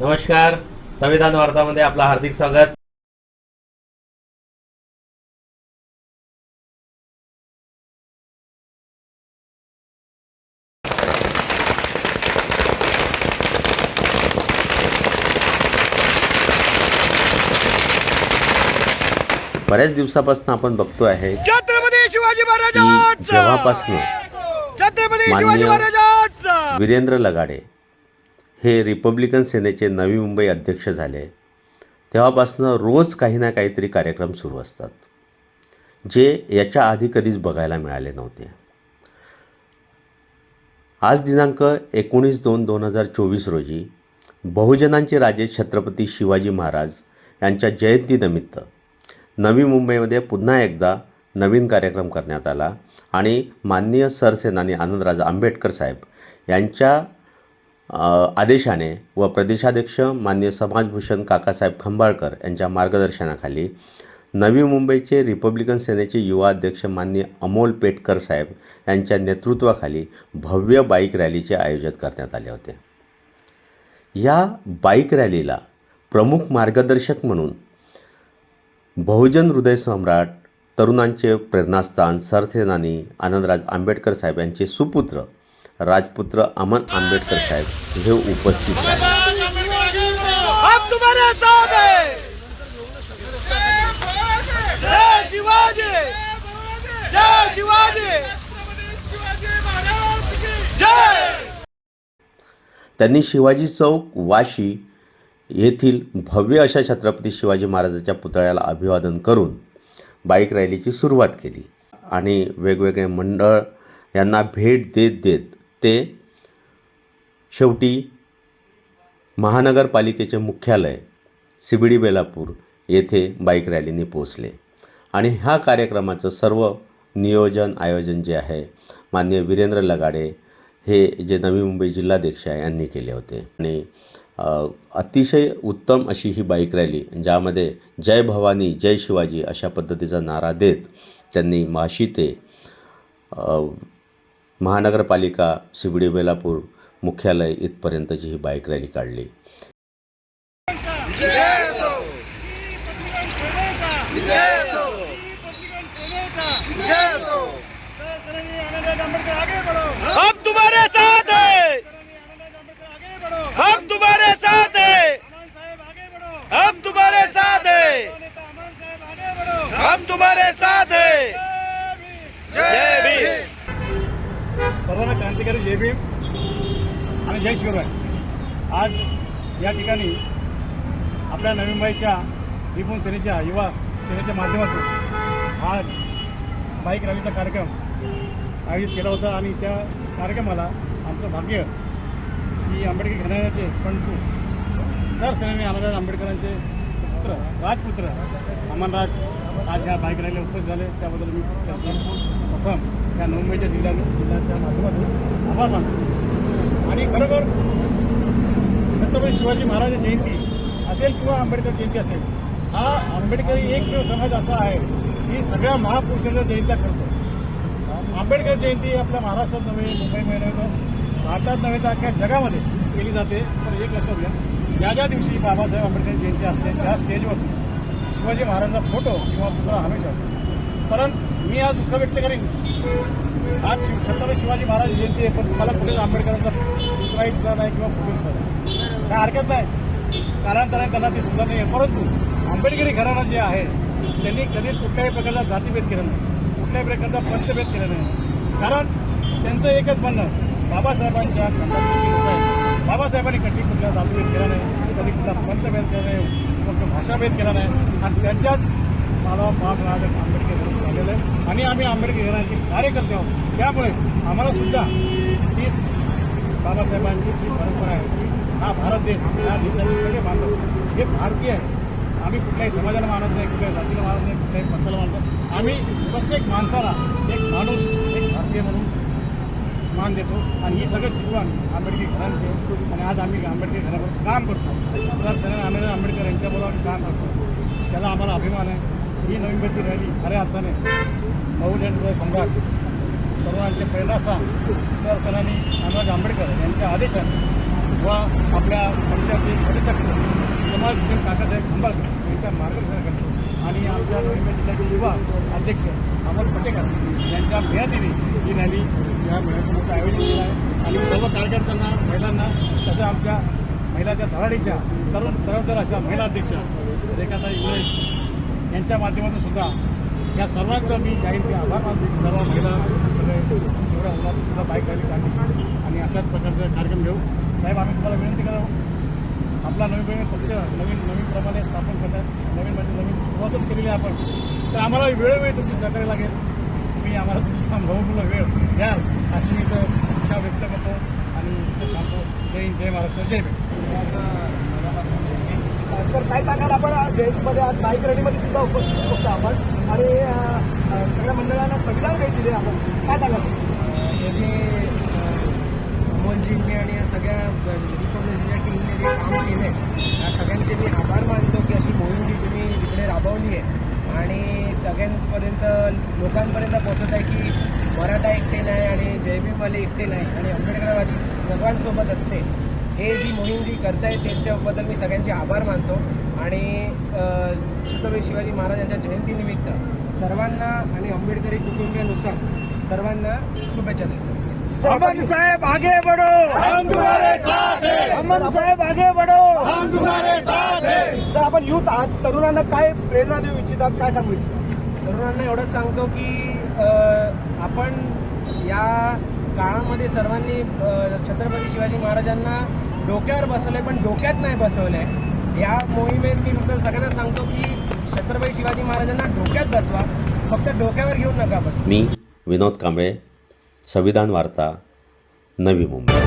नमस्कार. संविधान वार्तामध्ये आपलं हार्दिक स्वागत. बऱ्याच दिवसापासून आपण बघतो आहे छत्रपती शिवाजी महाराज जेव्हापासनं छत्रपती शिवाजी महाराज वीरेंद्र लगाडे हे रिपब्लिकन सेनेचे नवी मुंबई अध्यक्ष झाले. तेव्हापासनं रोज काही ना काहीतरी कार्यक्रम सुरू असतात जे याच्या आधी कधीच बघायला मिळाले नव्हते. आज दिनांक एकोणीस दोन दोन हजार चोवीस रोजी बहुजनांचे राजे छत्रपती शिवाजी महाराज यांच्या जयंतीनिमित्त नवी मुंबईमध्ये पुन्हा एकदा नवीन कार्यक्रम करण्यात आला आणि माननीय सरसेनानी आनंदराज आंबेडकर साहेब यांच्या आदेशाने व प्रदेशाध्यक्ष माननीय समाजभूषण काकासाहेब खंबाळकर यांच्या मार्गदर्शनाखाली नवी मुंबईचे रिपब्लिकन सेनेचे युवा अध्यक्ष माननीय अमोल पेटकर साहेब यांच्या नेतृत्वाखाली भव्य बाईक रॅलीचे आयोजन करण्यात आले होते. या बाईक रॅलीला प्रमुख मार्गदर्शक म्हणून बहुजन हृदय सम्राट तरुणांचे प्रेरणास्थान सरसेनानी आनंदराज आंबेडकर साहेब यांचे सुपुत्र राजपुत्र अमन आंबेडकर साहेब हे उपस्थित त्यांनी शिवाजी चौक वाशी येथील भव्य अशा छत्रपती शिवाजी महाराजांच्या पुतळ्याला अभिवादन करून बाईक रॅलीची सुरुवात केली. आणि वेगवेगळे मंडळ यांना भेट देत देत ते शेवटी महानगरपालिकेचे मुख्यालय सी बी डी बेलापूर येथे बाईक रॅलीने पोचले आणि ह्या कार्यक्रमाचं सर्व नियोजन आयोजन जे आहे मान्य वीरेंद्र लगाडे हे जे नवी मुंबई जिल्हाध्यक्ष आहे यांनी केले होते. आणि अतिशय उत्तम अशी ही बाईक रॅली ज्यामध्ये जय भवानी जय शिवाजी अशा पद्धतीचा नारा देत त्यांनी माशी ते महानगरपालिका शिबडी बेलापूर मुख्यालय इथपर्यंतची ही बाईक रॅली काढली. हम तुम्हारे साथ हैं। हम तुम्हारे साथ भीम आणि जय शिवराय आज या ठिकाणी आपल्या नवी मुंबईच्या रिपून सेनेच्या युवा सेनेच्या माध्यमातून आज बाईक रॅलीचा कार्यक्रम आयोजित केला होता आणि त्या कार्यक्रमाला आमचं भाग्य की आंबेडकर घराण्याचे पंटू सरसेनानी आमदार आंबेडकरांचे पुत्र राजपुत्र अमनराज आज ह्या बाईक रॅलीला उपस्थित झाले. त्याबद्दल मी प्रथम या मुंबईच्या जिल्ह्या जिल्ह्याच्या माध्यमातून आभार मानतो आणि खरोखर छत्रपती शिवाजी महाराज जयंती असेल किंवा आंबेडकर जयंती असेल हा आंबेडकरी एकमेव समाज असा आहे की सगळ्या महापुरुषांच्या जयंत्या करतो आंबेडकर जयंती आपल्या महाराष्ट्रात नव्हे मुंबईमध्ये नव्हे भारतात नव्हे तर अख्ख्या जगामध्ये केली जाते. तर एक लक्षात घ्या. ज्या ज्या दिवशी बाबासाहेब आंबेडकर जयंती असते त्या स्टेजवर शिवाजी महाराजांचा फोटो किंवा पुतळा हमेशा परंतु मी आज दुःख व्यक्त करेन. आज शिव छत्रपती शिवाजी महाराज जयंती आहे पण मला कुठेच आंबेडकरांचा दुसराही दिसला नाही किंवा कुठेच दिसला काय हरकत नाही. कालांतराने त्यांना ते सुद्धा नाही आहे. परंतु आंबेडकरी घराणा जे आहे त्यांनी कधीच कुठल्याही प्रकारचा जातीभेद केला नाही. कुठल्याही प्रकारचा पंथभेद केला नाही. कारण त्यांचं एकच म्हणणं बाबासाहेबांच्या बाबासाहेबांनी कधी कुठला जातीभेद केला नाही कधी कुठला पंथभेद केला नाही किंवा कुठला भाषाभेद केला नाही. आणि त्यांच्याच मला पाच राज आंबेडकर घरात आहे. आणि आम्ही आंबेडकरांचे कार्यकर्ते आहोत. त्यामुळे आम्हाला सुद्धा तीच बाबासाहेबांची जी परंपरा आहे की हा भारत देश या देशाचे सगळे बांधव हे भारतीय आहे. आम्ही कुठल्याही समाजाला मानत नाही कुठल्याही जातीला मानत नाही कुठल्याही पंथाला मानत नाही. आम्ही प्रत्येक माणसाला एक माणूस एक भारतीय म्हणून मान देतो. आणि ही सगळं शिकवण आंबेडकर घरांचे आणि आज आम्ही आंबेडकर घरावर काम करतो. सर सर आम्ही आंबेडकर यांच्याबरोबर आम्ही काम करतो. त्याचा आम्हाला अभिमान आहे. ही नोव्हेंबरची रॅली खऱ्या अर्थाने बहुजन सम्राट तरुणांचे प्रेरणास्थान सर सरांनी आंबेडकर यांच्या आदेशाने व आपल्या पक्षाचे प्रदेशाध्यक्ष समाजभूषण काकासाहेब खंबाळकर यांच्या मार्गदर्शनाखाली आणि आमच्या नवी जिल्ह्याचे युवा अध्यक्ष अमोल पटेकर यांच्या मेहनतीने ही रॅली या मेळाव्याचं आयोजित केलं आहे. आणि सर्व कार्यकर्त्यांना महिलांना तसं आमच्या महिलाच्या धडाडीच्या तरुण तरुण अशा महिला अध्यक्ष रेखाताई गुळे यांच्या माध्यमातून सुद्धा या सर्वांचा मी जाहीर की आभार मानतो की सर्व महिला सगळे एवढ्या उन्हातून सुद्धा बाईक रॅली काढली. आणि अशाच प्रकारचा कार्यक्रम घेऊ. साहेब आम्ही तुम्हाला विनंती करावं आपला नवीन नवीन पक्ष नवीन नवीन प्रमाणे स्थापन करतात. नवीन म्हणजे नवीन सुरुवातच केलेली आहे आपण. तर आम्हाला वेळोवेळी तुमची सहकार्य लागेल. तुम्ही आम्हाला तुमचा बहुमूल्य वेळ द्याल अशी मी तर इच्छा व्यक्त करतो. आणि सांगतो जय हिंद जय महाराष्ट्र जय भेट तर काय सांगाल आपण जयंतीमध्ये आज बाईक रॅलीमध्ये सुद्धा उपस्थित होतो आपण. आणि सगळ्या मंडळांना संविधान भेट दिली आपण. काय सांगाल? म्हणजे, हे अमोलजींनी आणि या सगळ्या रिपब्लिकच्या म्हणजे टीमने जे काम केलं आहे या सगळ्यांचे मी आभार मानतो की अशी मोहीम जी तुम्ही इकडे राबवली आहे. आणि सगळ्यांपर्यंत लोकांपर्यंत पोहोचत आहे की मराठा एकटे नाही आणि जयभीमवाले एकटे नाही. आणि आंबेडकरवादी सर्वांसोबत असते. हे जी मोहीम जी करताय त्यांच्याबद्दल मी सगळ्यांचे आभार मानतो. आणि छत्रपती शिवाजी महाराज यांच्या जयंतीनिमित्त सर्वांना आणि आंबेडकरी कुटुंबियानुसार सर्वांना शुभेच्छा देतो. अमन साहेब आगे बढ़ो। हम तुम्हारे साथ हैं। अमन साहेब आगे बढ़ो। हम तुम्हारे साथ हैं। सर आपण युथ आहात. तरुणांना काय प्रेरणा देऊ इच्छितात काय सांगू इच्छितात? तरुणांना एवढंच सांगतो की आपण या काळामध्ये सर्वांनी छत्रपती शिवाजी महाराजांना डोक्यावर बसवलंय पण डोक्यात नाही बसवलंय. या मोहिमेत मी फक्त सगळ्यांना सांगतो की छत्रपती शिवाजी महाराजांना डोक्यात बसवा. फक्त डोक्यावर घेऊन नका बस. मी विनोद कांबळे संविधान वार्ता नवी मुंबई.